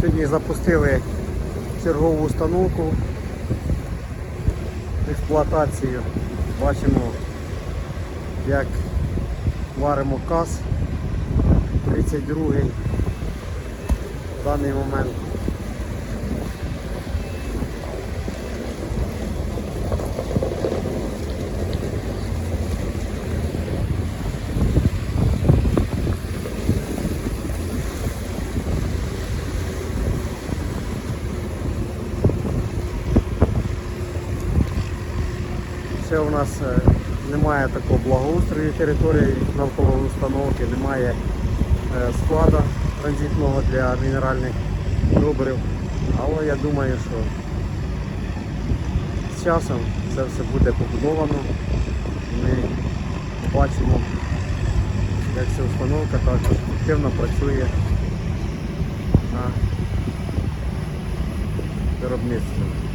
Сьогодні запустили чергову установку експлуатацію. Бачимо, як варимо каз 32 в даний момент. Ще у нас е, немає такого благоустрою території навколо установки, немає е, складу транзитного для мінеральних добрив. Але я думаю, що з часом це все буде побудовано. Ми бачимо, як ця установка також активно працює на виробництві.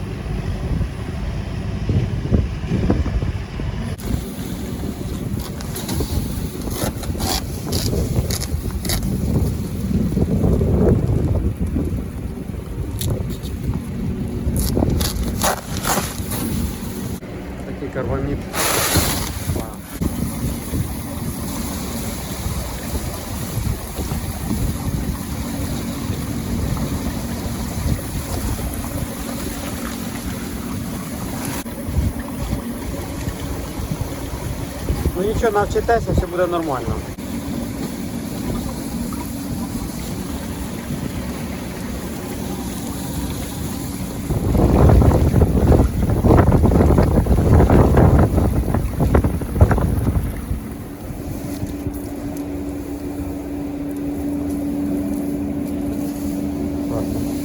Такий карбамід. Ну нічого, навчитеся, все буде нормально. Hapon.